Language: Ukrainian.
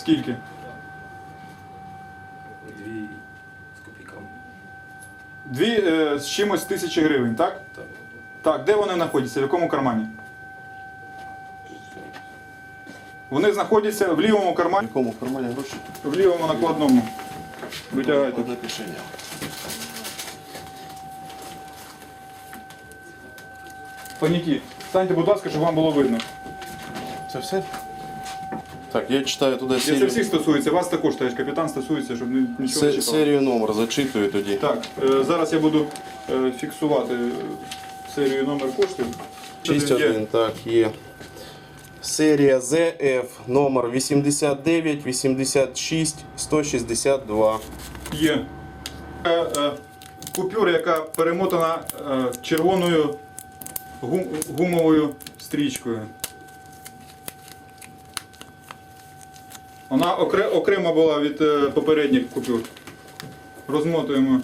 Скільки? Дві з копійками. Дві е, з чимось тисячі гривень, так? Так. Так, де вони знаходяться? В якому кармані? Вони знаходяться в лівому кармані. В якому кармані гроші? в лівому накладному. Витягайте. Одне кишеня. Паніки, станьте, будь ласка, щоб вам було видно. Це все? Так, я читаю туди Це серію, всіх стосується, вас також теж капітан стосується, щоб ні- нічого не се- чіпало. серію номер, зачитую тоді. Так, е, зараз я буду е, фіксувати е, серію номер коштів. 6.1, так, є. Серія ZF номер 89 86 162. Є е, е, купюра, яка перемотана е, червоною гум- гумовою стрічкою. Вона окре- окремо була від е, попередніх купюр. Розмотуємо